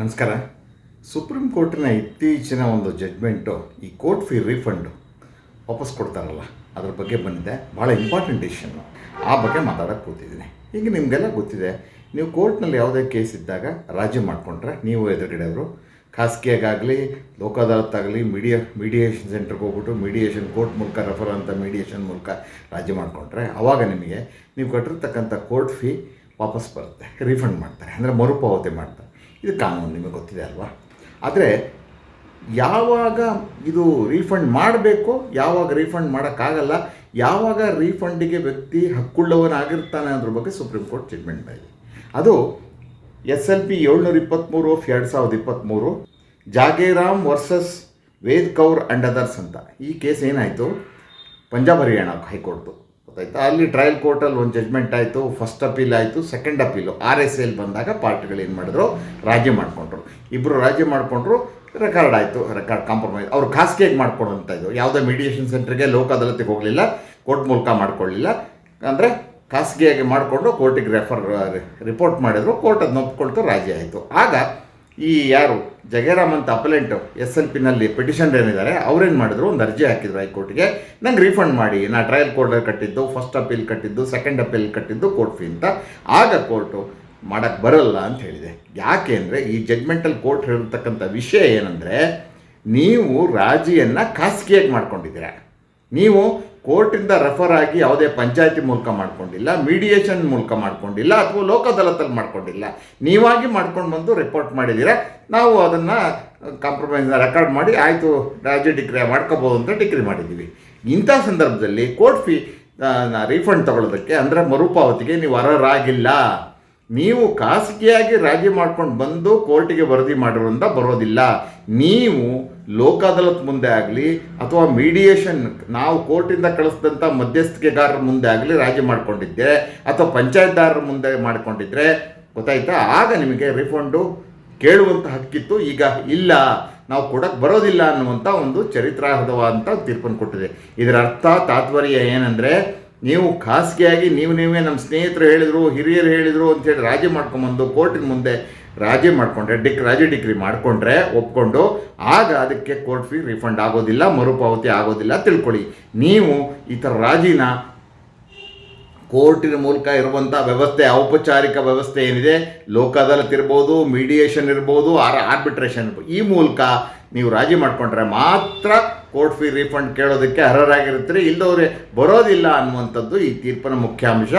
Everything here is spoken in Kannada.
ನಮಸ್ಕಾರ. ಸುಪ್ರೀಂ ಕೋರ್ಟಿನ ಇತ್ತೀಚಿನ ಒಂದು ಜಡ್ಮೆಂಟು ಈ ಕೋರ್ಟ್ ಫೀ ರೀಫಂಡು ವಾಪಸ್ ಕೊಡ್ತಾರಲ್ಲ, ಅದ್ರ ಬಗ್ಗೆ ಬಂದಿದೆ. ಭಾಳ ಇಂಪಾರ್ಟೆಂಟ್ ಡಿಸಿಷನ್ನು ಆ ಬಗ್ಗೆ ಮಾತಾಡೋಕ್ಕೆ ಕೂತಿದ್ದೀನಿ. ಈಗ ನಿಮಗೆಲ್ಲ ಗೊತ್ತಿದೆ, ನೀವು ಕೋರ್ಟ್ನಲ್ಲಿ ಯಾವುದೇ ಕೇಸ್ ಇದ್ದಾಗ ರಾಜಿ ಮಾಡಿಕೊಂಡ್ರೆ ನೀವು ಎದುರುಗಡೆಯವರು ಖಾಸಗಿಯಾಗಲಿ ಲೋಕ ಅದಾಲತ್ತಾಗಲಿ ಮೀಡಿಯಾ ಮೀಡಿಯೇಷನ್ ಸೆಂಟ್ರಿಗೆ ಹೋಗ್ಬಿಟ್ಟು ಮೀಡಿಯೇಷನ್ ಕೋರ್ಟ್ ಮೂಲಕ ರೆಫರ್ ಅಂತ ಮೀಡಿಯೇಷನ್ ಮೂಲಕ ರಾಜಿ ಮಾಡಿಕೊಂಡ್ರೆ ಆವಾಗ ನಿಮಗೆ ನೀವು ಕಟ್ಟಿರ್ತಕ್ಕಂಥ ಕೋರ್ಟ್ ಫೀ ವಾಪಸ್ ಬರುತ್ತೆ ರೀಫಂಡ್ ಮಾಡ್ತಾರೆ. ಅಂದರೆ ಮರುಪಾವತಿ ಮಾಡ್ತಾರೆ. ಇದು ಕಾನೂನು ನಿಮಗೆ ಗೊತ್ತಿದೆ ಅಲ್ವಾ? ಆದರೆ ಯಾವಾಗ ಇದು ರೀಫಂಡ್ ಮಾಡಬೇಕು, ಯಾವಾಗ ರೀಫಂಡ್ ಮಾಡೋಕ್ಕಾಗಲ್ಲ, ಯಾವಾಗ ರೀಫಂಡಿಗೆ ವ್ಯಕ್ತಿ ಹಕ್ಕುಳ್ಳವನಾಗಿರ್ತಾನೆ ಅದ್ರ ಬಗ್ಗೆ ಸುಪ್ರೀಂ ಕೋರ್ಟ್ ಟ್ರೀಟ್ಮೆಂಟ್ ಮಾಡಿದೆ ಅದು ಎಸ್ ಎಲ್ ಪಿ ಏಳ್ನೂರ ಇಪ್ಪತ್ತ್ಮೂರು ಆಫ್ ಎರಡು ಸಾವಿರದ ಇಪ್ಪತ್ತ್ಮೂರು Jageram versus Ved Kaur and others ಅಂತ. ಈ ಕೇಸ್ ಏನಾಯಿತು? ಪಂಜಾಬ್ ಹರಿಯಾಣ ಹೈಕೋರ್ಟ್ದು. ಗೊತ್ತಾಯ್ತಾ? ಅಲ್ಲಿ ಟ್ರಯಲ್ ಕೋರ್ಟಲ್ಲಿ ಒಂದು ಜಜ್ಮೆಂಟ್ ಆಯಿತು ಫಸ್ಟ್ ಅಪೀಲ್ ಆಯಿತು second appeal R S L ಬಂದಾಗ ಪಾರ್ಟಿಗಳು ಏನು ಮಾಡಿದ್ರು? ರಾಜಿ ಮಾಡಿಕೊಂಡ್ರು. ಇಬ್ಬರು ರಾಜಿ ಮಾಡಿಕೊಂಡ್ರು ರೆಕಾರ್ಡ್ ಆಯಿತು ರೆಕಾರ್ಡ್ ಕಾಂಪ್ರಮೈಸ್ ಅವ್ರು ಖಾಸಗಿಯಾಗಿ ಮಾಡ್ಕೊಡುವಂಥ ಇದು. ಯಾವುದೇ ಮೀಡಿಯೇಷನ್ ಸೆಂಟ್ರಿಗೆ ಲೋಕ ಅದಾಲತಿಗೆ ಹೋಗಲಿಲ್ಲ ಕೋರ್ಟ್ ಮೂಲಕ ಮಾಡ್ಕೊಳ್ಳಿಲ್ಲ. ಅಂದರೆ ಖಾಸಗಿಯಾಗಿ ಮಾಡಿಕೊಂಡು ಕೋರ್ಟಿಗೆ ರೆಫರ್ ರಿಪೋರ್ಟ್ ಮಾಡಿದ್ರು ಕೋರ್ಟ್ ಅದನ್ನ ಒಪ್ಕೊಳ್ತು ರಾಜಿ ಆಯಿತು. ಆಗ ಈ ಯಾರು ಜಗೇರಾಮ್ ಅಂತ ಅಪಲೆಂಟು ಎಸ್ ಎಲ್ ಪಿನಲ್ಲಿ ಪಿಟಿಷನ್ ಏನಿದ್ದಾರೆ, ಅವ್ರೇನು ಮಾಡಿದ್ರು? ಒಂದು ಅರ್ಜಿ ಹಾಕಿದ್ರು ಹೈಕೋರ್ಟ್ಗೆ. ನಂಗೆ ರೀಫಂಡ್ ಮಾಡಿ. ನಾ ಟ್ರಯಲ್ ಕೋರ್ಟಲ್ಲಿ ಕಟ್ಟಿದ್ದು ಫಸ್ಟ್ ಅಪೀಲ್ ಕಟ್ಟಿದ್ದು ಸೆಕೆಂಡ್ ಅಪೀಲ್ ಕಟ್ಟಿದ್ದು ಕೋರ್ಟ್ ಫೀ ಅಂತ. ಆಗ ಕೋರ್ಟು ಮಾಡೋಕ್ಕೆ ಬರಲ್ಲ ಅಂತ ಹೇಳಿದೆ. ಯಾಕೆ ಅಂದರೆ ಈ ಅಲ್ಲಿ ಕೋರ್ಟ್ ಹೇಳಿರ್ತಕ್ಕಂಥ ವಿಷಯ ಏನಂದರೆ, ನೀವು ರಾಜಿಯನ್ನು ಖಾಸಗಿಯಾಗಿ ಮಾಡ್ಕೊಂಡಿದ್ದೀರ. ನೀವು ಕೋರ್ಟಿಂದ ರೆಫರ್ ಆಗಿ ಯಾವುದೇ ಪಂಚಾಯತಿ ಮೂಲಕ ಮಾಡ್ಕೊಂಡಿಲ್ಲ ಮೀಡಿಯೇಷನ್ ಮೂಲಕ ಮಾಡ್ಕೊಂಡಿಲ್ಲ, ಅಥವಾ ಲೋಕ ಅದಾಲತಲ್ಲಿ ಮಾಡ್ಕೊಂಡಿಲ್ಲ. ನೀವಾಗಿ ಮಾಡ್ಕೊಂಡು ಬಂದು ರಿಪೋರ್ಟ್ ಮಾಡಿದ್ದೀರ? ನಾವು ಅದನ್ನು ಕಾಂಪ್ರಮೈಸ್ನ ರೆಕಾರ್ಡ್ ಮಾಡಿ ಆಯಿತು, ರಾಜ್ಯ ಡಿಗ್ರಿ ಮಾಡ್ಕೋಬೋದು ಅಂತ ಡಿಗ್ರಿ ಮಾಡಿದ್ದೀವಿ. ಇಂಥ ಸಂದರ್ಭದಲ್ಲಿ ಕೋರ್ಟ್ ಫೀ ರೀಫಂಡ್ ತಗೊಳ್ಳೋದಕ್ಕೆ ಅಂದರೆ ಮರುಪಾವತಿಗೆ ನೀವು ಅರ್ಹರಾಗಿಲ್ಲ. ನೀವು ಖಾಸಗಿಯಾಗಿ ರಾಜಿ ಮಾಡ್ಕೊಂಡು ಬಂದು ಕೋರ್ಟಿಗೆ ವರದಿ ಮಾಡಿರೋದ್ರಿಂದ ಬರೋದಿಲ್ಲ. ನೀವು ಲೋಕ ಅದಾಲತ್ ಮುಂದೆ ಆಗಲಿ ಅಥವಾ ಮೀಡಿಯೇಷನ್ ನಾವು ಕೋರ್ಟಿಂದ ಕಳಿಸಿದಂಥ ಮಧ್ಯಸ್ಥಿಕೆಗಾರರ ಮುಂದೆ ಆಗಲಿ ರಾಜಿ ಮಾಡಿಕೊಂಡಿದ್ದೆ ಅಥವಾ ಪಂಚಾಯತ್ದಾರರ ಮುಂದೆ ಮಾಡಿಕೊಂಡಿದ್ರೆ ಗೊತ್ತಾಯ್ತಾ? ಆಗ ನಿಮಗೆ ರಿಫಂಡು ಕೇಳುವಂಥ ಹಕ್ಕಿತ್ತು. ಈಗ ಇಲ್ಲ. ನಾವು ಕೊಡಕ್ಕೆ ಬರೋದಿಲ್ಲ ಅನ್ನುವಂಥ ಒಂದು ಚರಿತ್ರಾರ್ಹದವಾದಂಥ ತೀರ್ಪನ್ನು ಕೊಟ್ಟಿದೆ. ಇದರ ಅರ್ಥ ತಾತ್ಪರ್ಯ ಏನಂದರೆ ನೀವು ಖಾಸಗಿಯಾಗಿ ನೀವು ನೀವೇ ನಮ್ಮ ಸ್ನೇಹಿತರು ಹೇಳಿದರು, ಹಿರಿಯರು ಹೇಳಿದರು ಅಂತೇಳಿ ರಾಜಿ ಮಾಡ್ಕೊಂಬಂದು ಕೋರ್ಟಿನ ಮುಂದೆ ರಾಜಿ ಮಾಡಿಕೊಂಡ್ರೆ, ಡಿಕ್, ರಾಜಿ ಡಿಗ್ರಿ ಮಾಡಿಕೊಂಡ್ರೆ ಒಪ್ಕೊಂಡು, ಆಗ ಅದಕ್ಕೆ ಕೋರ್ಟ್ ಫೀ ರಿಫಂಡ್ ಆಗೋದಿಲ್ಲ, ಮರುಪಾವತಿ ಆಗೋದಿಲ್ಲ. ತಿಳ್ಕೊಳ್ಳಿ, ನೀವು ಈ ಥರ ರಾಜಿನ ಕೋರ್ಟಿನ ಮೂಲಕ ಇರುವಂಥ ವ್ಯವಸ್ಥೆ, ಔಪಚಾರಿಕ ವ್ಯವಸ್ಥೆ ಏನಿದೆ ಲೋಕ ಅದಾಲತ್ ಇರ್ಬೋದು ಮೀಡಿಯೇಷನ್ ಇರ್ಬೋದು, ಆರ್ ಆರ್ಬಿಟ್ರೇಷನ್ ಈ ಮೂಲಕ ನೀವು ರಾಜಿ ಮಾಡಿಕೊಂಡ್ರೆ ಮಾತ್ರ ಕೋರ್ಟ್ ಫೀ ರೀಫಂಡ್ ಕೇಳೋದಕ್ಕೆ ಅರ್ಹರಾಗಿರ್ತೀರಿ ಇಲ್ಲದವ್ರೆ ಬರೋದಿಲ್ಲ ಅನ್ನುವಂಥದ್ದು ಈ ತೀರ್ಪಿನ ಮುಖ್ಯಾಂಶ